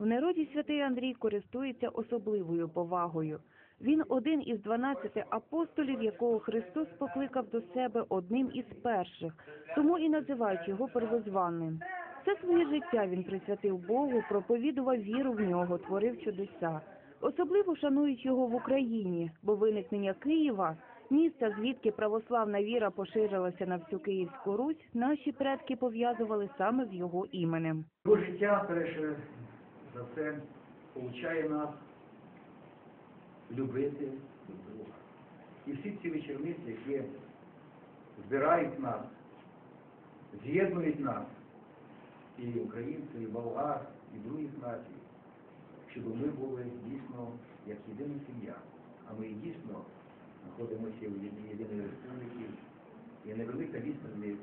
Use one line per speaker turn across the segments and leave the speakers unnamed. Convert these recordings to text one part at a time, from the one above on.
В народі святий Андрій користується особливою повагою. Він один із дванадцяти апостолів, якого Христос покликав до себе одним із перших, тому і називають його первозванним. Все своє життя він присвятив Богу, проповідував віру в нього, творив чудеса. Особливо шанують його в Україні, бо виникнення Києва, міста, звідки православна віра поширилася на всю Київську Русь, наші предки пов'язували саме з його іменем.
Його життя, перше за все, poučає нас любити друг друга. І всі ці вечорниці, які збирають нас, з'єднують нас, і українців, і болгар, і других націй, щоб ми були дійсно як єдина сім'я. А ми дійсно знаходимося в єдиній республіці, і невелика відповідь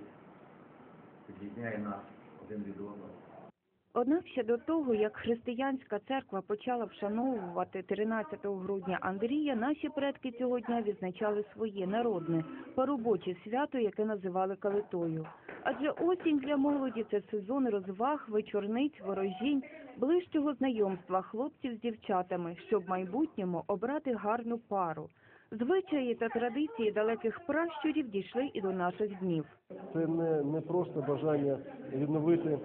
відрізняє нас один від одного.
Однак ще до того, як християнська церква почала вшановувати 13 грудня Андрія, наші предки цього дня відзначали своє народне, поробоче свято, яке називали калитою. Адже осінь для молоді це сезон розваг, вечорниць, ворожінь, ближчого знайомства хлопців з дівчатами, щоб в майбутньому обрати гарну пару. Звичаї та традиції далеких пращурів дійшли і до наших днів.
Це не, не просто бажання відновити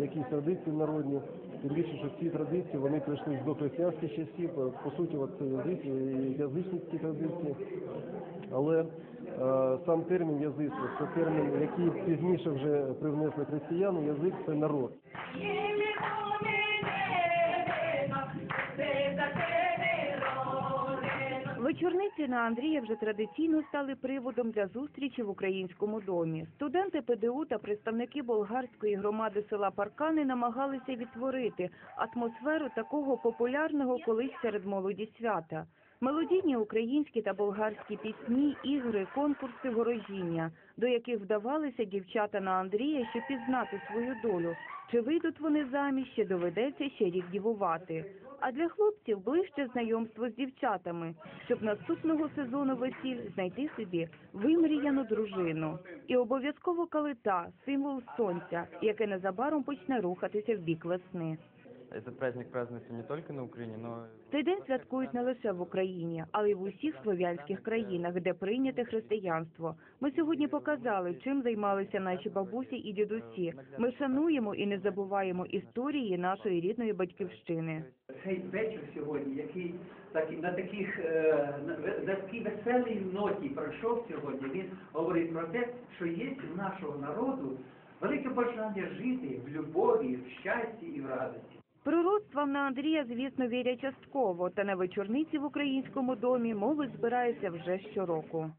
якісь традиції народні. Тим більше, що ці традиції вони прийшли з дохристиянських часів. По суті, от це язичницькі традиції. Але е, сам термін язицтво це термін, який пізніше вже привнесли християни. Язик це народ.
Вечорниці на Андрія вже традиційно стали приводом для зустрічі в українському домі. Студенти ПДУ та представники болгарської громади села Паркани намагалися відтворити атмосферу такого популярного колись серед молоді свята. Мелодійні українські та болгарські пісні, ігри, конкурси ворожіння, до яких вдавалися дівчата на Андрія, щоб пізнати свою долю. Чи вийдуть вони заміж, ще доведеться ще рік дівувати. А для хлопців ближче знайомство з дівчатами, щоб наступного сезону весіль знайти собі вимріяну дружину. І обов'язково калита, символ сонця, яке незабаром почне рухатися в бік весни.
Этот праздник празднуется не только на Украине, но
Цей день святкують не лише в Україні, але й в усіх слов'янських країнах, де прийняте християнство. Ми сьогодні показали, чим займалися наші бабусі і дідусі. Ми шануємо і не забуваємо історії нашої рідної батьківщини.
цей вечір сьогодні, який так, на, таких, е, на, на такій веселій ноті пройшов сьогодні, він говорить про те, що є у нашого народу велике бажання жити в любові, в щасті і в радості.
Пророцтвам на Андрія, звісно, вірять частково, та на вечорниці в українському домі мови збирається вже щороку.